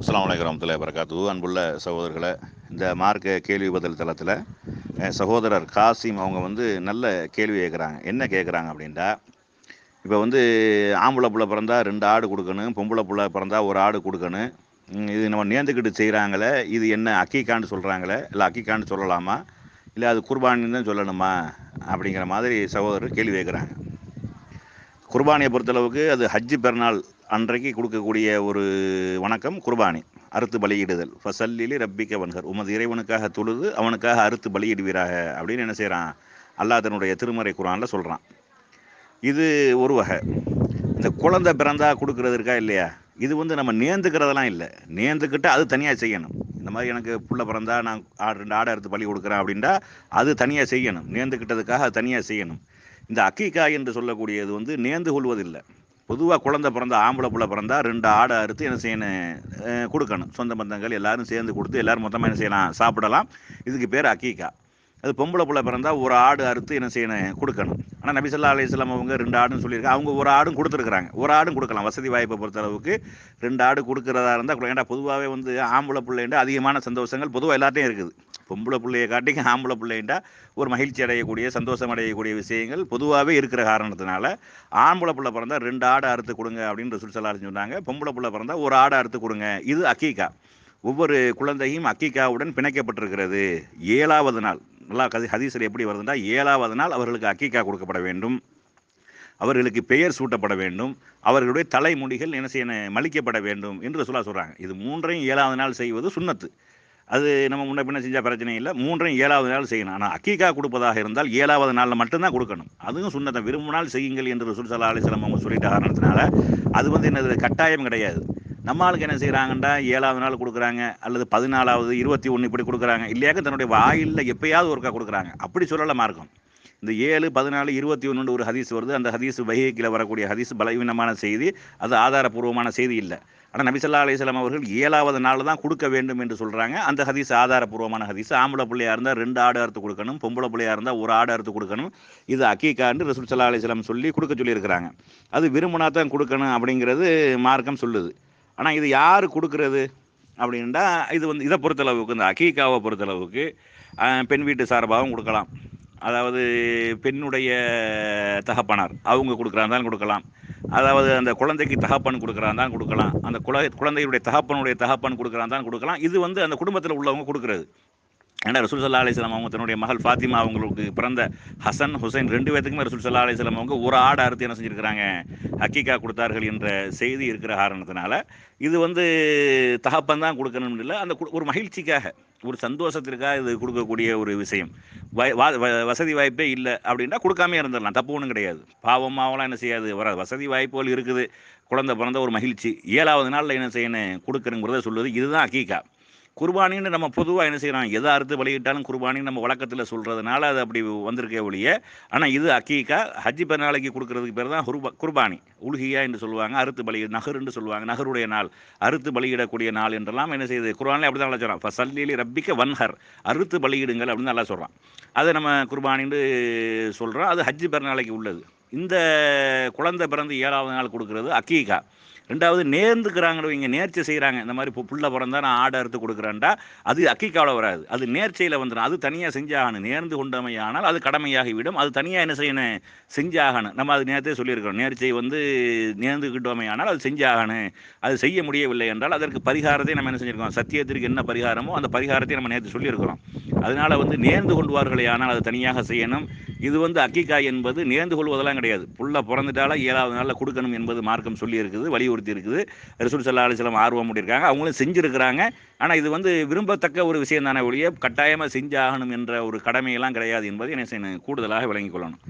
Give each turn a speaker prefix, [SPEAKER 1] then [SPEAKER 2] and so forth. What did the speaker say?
[SPEAKER 1] அஸ்லாம் வலைக்கம் வரமத்துல வரகாத்து அன்புள்ள சகோதரர்களை இந்த மார்க்க கேள்வி பதில் தளத்தில் சகோதரர் காசிம் அவங்க வந்து நல்ல கேள்வி கேட்குறாங்க என்ன கேட்குறாங்க அப்படின்ட்டா இப்போ வந்து ஆம்பளை புள்ள பிறந்தா ரெண்டு ஆடு கொடுக்கணும் பொம்பளை புள்ள பிறந்தா ஒரு ஆடு கொடுக்கணும். இது நம்ம நேர்ந்துக்கிட்டு செய்கிறாங்களே இது என்ன அக்கிக்கான்னு சொல்கிறாங்களே இல்லை அக்கிக்கான்னு சொல்லலாமா இல்லை அது குர்பானின்னு தான் சொல்லணுமா அப்படிங்கிற மாதிரி சகோதரர் கேள்வி கேட்குறாங்க குர்பானியை பொறுத்தளவுக்கு அது ஹஜ்ஜு பெருநாள் அன்றைக்கு கொடுக்கக்கூடிய ஒரு வணக்கம் குர்பானி அறுத்து பலியிடுதல். ஃபசல்லிலி ரப்பிக்க வன்கர் உமது இறைவனுக்காக தொழுது அவனுக்காக அறுத்து பலியிடுவீராக அப்படின்னு என்ன செய்கிறான் அல்லாஹ் தன்னுடைய திருமறை குரானில் சொல்கிறான் இது ஒரு வகை. இந்த குழந்தை பிறந்தா கொடுக்கறது இருக்கா இல்லையா? இது வந்து நம்ம நேர்ந்துக்கிறதெல்லாம் இல்லை. நேர்ந்துக்கிட்டு அது தனியாக செய்யணும். இந்த மாதிரி எனக்கு புள்ள பிறந்தா நான் ஆடு ரெண்டு ஆடை அறுத்து பலி கொடுக்குறேன் அப்படின்ட்டா அது தனியாக செய்யணும். நேர்ந்துக்கிட்டதுக்காக அது தனியாக செய்யணும். இந்த அக்கீக்கா என்று சொல்லக்கூடியது வந்து நேர்ந்து கொள்வதில்லை. பொதுவாக குழந்தை பிறந்தா ஆம்பளை பிள்ளை பிறந்தா ரெண்டு ஆடை அறுத்து என்ன செய்யணும் கொடுக்கணும். சொந்த பந்தங்கள் எல்லாரும் சேர்ந்து கொடுத்து எல்லாரும் மொத்தமாக என்ன செய்யலாம் சாப்பிடலாம். இதுக்கு பேர் அக்கீக்கா அது பொம்பளை பிள்ளை பிறந்தா ஒரு ஆடு அறுத்து என்ன செய்யணும் கொடுக்கணும். ஆனால் நபிசல்லா அலிஸ்லாம் அவங்க ரெண்டு ஆடுன்னு சொல்லியிருக்காங்க அவங்க ஒரு ஆடும் கொடுத்துருக்குறாங்க. ஒரு ஆடும் கொடுக்கலாம். வசதி வாய்ப்பை பொறுத்த அளவுக்கு ரெண்டு ஆடு கொடுக்குறதா இருந்தால் ஏன்னா பொதுவாகவே வந்து ஆம்பளை பிள்ளைண்டா அதிகமான சந்தோஷங்கள் பொதுவாக எல்லாத்தையும் இருக்குது. பொம்பளை பிள்ளையை காட்டிங்க ஆம்பளை பிள்ளைண்டா ஒரு மகிழ்ச்சி அடையக்கூடிய சந்தோஷம் அடையக்கூடிய விஷயங்கள் பொதுவாகவே இருக்கிற காரணத்தினால ஆம்பளை பிள்ளை பிறந்தா ரெண்டு ஆடை அறுத்து கொடுங்க அப்படின்னு ரசூல் ஸல்லல்லாஹு சொன்னாங்க. பொம்பளை பிள்ளை பிறந்தால் ஒரு ஆடை அறுத்து கொடுங்க. இது அக்கீக்கா ஒவ்வொரு குழந்தையும் அக்கீக்காவுடன் பிணைக்கப்பட்டிருக்கிறது. ஏழாவது நாள். நல்லா கதி ஹதீஸில் எப்படி வருதுன்னா ஏழாவது நாள் அவர்களுக்கு அக்கீக்கா கொடுக்கப்பட வேண்டும். அவர்களுக்கு பெயர் சூட்டப்பட வேண்டும். அவர்களுடைய தலைமுடிகள் என்ன செய்யணும் மலிக்கப்பட வேண்டும் என்று சொல்ல சொல்கிறாங்க இது மூன்றையும் ஏழாவது நாள் செய்வது சுண்ணத்து. அது நம்ம முன்ன பின்ன செஞ்சால் பிரச்சனை இல்லை. மூன்றையும் ஏழாவது நாள் செய்யணும். ஆனால் அக்கீக்கா கொடுப்பதாக இருந்தால் ஏழாவது நாளில் மட்டும்தான் கொடுக்கணும். அதுவும் சுண்ணத்தை விரும்பினால் செய்யுங்கள் என்று ரசூல் சல்லா அலிஸ்லாம் அவங்க சொல்லிட்ட காரணத்தினால அது வந்து என்னது? கட்டாயம் கிடையாது. நம்ம ஆளுக்கு என்ன செய்கிறாங்கன்னா ஏழாவது நாள் கொடுக்குறாங்க. அல்லது பதினாலாவது இருபத்தி ஒன்று இப்படி கொடுக்குறாங்க. இல்லையாக்க தன்னுடைய வாயிலில் எப்பயாவது ஒருக்கா கொடுக்குறாங்க. அப்படி சொல்லலை மார்க்கம். இந்த ஏழு பதினாலு இருபத்தி ஒன்று ஒரு ஹதீஸ் வருது. அந்த ஹதீஸ் வகைக்கில் வரக்கூடிய ஹதீஸ் பலவீனமான செய்தி. அது ஆதாரபூர்வமான செய்தி இல்லை. ஆனால் நபிசல்லா அலிஸ்லாம் அவர்கள் ஏழாவது நாள் தான் கொடுக்க வேண்டும் என்று சொல்கிறாங்க அந்த ஹதீஸ் ஆதாரபூர்வமான ஹதீஸ். ஆம்பளை பிள்ளையாக இருந்தால் ரெண்டு ஆடு அறுத்து கொடுக்கணும். பொம்பளை பிள்ளையாக இருந்தால் ஒரு ஆடு அறுத்து கொடுக்கணும். இது அக்கீக்கான்னு ரசூல் சல்லா அலிஸ்லாம் சொல்லி கொடுக்க சொல்லியிருக்கிறாங்க. அது விரும்பினா தான் கொடுக்கணும் அப்படிங்கிறது மார்க்கம் சொல்லுது. ஆனால் இது யார் கொடுக்கறது அப்படின்டா இது வந்து இதை பொறுத்தளவுக்கு இந்த அக்கீக்காவை பொறுத்தளவுக்கு பெண் வீட்டு சார்பாகவும் கொடுக்கலாம். அதாவது பெண்ணுடைய தகப்பனார். அவங்க கொடுக்குறாருந்தாலும் கொடுக்கலாம். அதாவது அந்த குழந்தைக்கு தகப்பன் கொடுக்குறாருந்தான் கொடுக்கலாம். அந்த குழ குழந்தையுடைய தகப்பனுடைய தகப்பன் கொடுக்குறாந்தான் கொடுக்கலாம். இது வந்து அந்த குடும்பத்தில் உள்ளவங்க கொடுக்குறது. ஏன்னா ரசூல் சல்லா அலிஸ்லாம் அவங்க தன்னுடைய மகள் ஃபாத்திமா அவங்களுக்கு பிறந்த ஹசன் ஹுசைன் ரெண்டு பேத்துக்குமே ரசூல் சல்லா அலிஸ்லாம் அவங்க ஒரு ஆடு அறுத்து என்ன செஞ்சுருக்கிறாங்க? ஹக்கீக்கா கொடுத்தார்கள் என்ற செய்தி இருக்கிற காரணத்தினால இது வந்து தகப்பன் தான் கொடுக்கணும்னு இல்லை. அந்த கு- ஒரு மகிழ்ச்சிக்காக ஒரு சந்தோஷத்திற்காக இது கொடுக்கக்கூடிய ஒரு விஷயம். வா- வ- வசதி வாய்ப்பே இல்லை அப்படின்னா கொடுக்காமே இருந்துடலாம். தப்பு ஒன்றும் கிடையாது. பாவமாவெல்லாம் என்ன செய்யாது? வராது. வசதி வாய்ப்புகள் இருக்குது. குழந்தை பிறந்த ஒரு மகிழ்ச்சி. ஏழாவது நாளில் என்ன செய்யணும்? கொடுக்கணுங்கிறத சொல்லுவது இதுதான் அக்கீக்கா குர்பானின்னு நம்ம பொதுவாக என்ன செய்கிறோம் எதை அறுத்து பலியிட்டாலும் குர்பானின்னு நம்ம வழக்கத்தில் சொல்கிறதுனால அது அப்படி வந்திருக்கே ஒழிய ஆனால் இது அக்கீக்கா ஹஜ்ஜி பெருநாளைக்கு கொடுக்கறதுக்கு பேர் தான் குர்பா குர்பானி. உலுகியா என்று சொல்லுவாங்க அறுத்து பலி நகருன்னு சொல்லுவாங்க நகருடைய நாள். அறுத்து பலியிடக்கூடிய நாள் என்றெல்லாம் என்ன செய்யுது? குர்பானில் அப்படி தான் நல்லா சொல்கிறான் ஃபசல்லிலி ரப்பிக்க வன்ஹர். அறுத்து பலியிடுங்கள் அப்படின்னு நல்லா சொல்கிறான் அதை நம்ம குர்பானின்னு சொல்கிறோம் அது ஹஜ்ஜி பெருநாளைக்கு உள்ளது. இந்த குழந்தை பிறந்து ஏழாவது நாள் கொடுக்கறது அக்கீகா ரெண்டாவது நேர்ந்துக்கிறாங்க இங்கே நேர்ச்சி செய்கிறாங்க இந்த மாதிரி இப்போ புள்ள பிறந்தா நான் ஆடை அறுத்து கொடுக்குறேன்டா. அது அக்கிக்காவில் வராது. அது நேர்ச்சையில் வந்துடும் அது தனியாக செஞ்சாகணும். நேர்ந்து கொண்டமையானால் அது கடமையாகிவிடும். அது தனியாக என்ன செய்யணும்? செஞ்சாகணும். நம்ம அது நேரத்தே சொல்லியிருக்கிறோம். நேர்ச்சை வந்து நேர்ந்துக்கிட்டோமையானால் அது செஞ்சாகணும். அது செய்ய முடியவில்லை என்றால் அதற்கு பரிகாரத்தை நம்ம என்ன செஞ்சுருக்கோம்? சத்தியத்திற்கு என்ன பரிகாரமோ அந்த பரிகாரத்தை நம்ம நேற்று சொல்லியிருக்கிறோம். அதனால் வந்து நேர்ந்து கொள்வார்களே ஆனால் அது தனியாக செய்யணும். இது வந்து அக்கிக்காய் என்பது நேர்ந்து கொள்வதெல்லாம் கிடையாது. புள்ள பிறந்துட்டால ஏழாவது நாளில் கொடுக்கணும் என்பது மார்க்கம் சொல்லி இருக்குது வலியுறுத்தி இருக்குது ரசூல் சல்லா அலிஸ்லாம் ஆர்வம் பண்ணியிருக்காங்க அவங்களும் செஞ்சுருக்கிறாங்க. ஆனால் இது வந்து விரும்பத்தக்க ஒரு விஷயம் தானே ஒழிய கட்டாயமாக செஞ்சாகணும் என்ற ஒரு கடமையெல்லாம் கிடையாது என்பதை என்னை செய்யணும் கூடுதலாக விளங்கிக் கொள்ளணும்.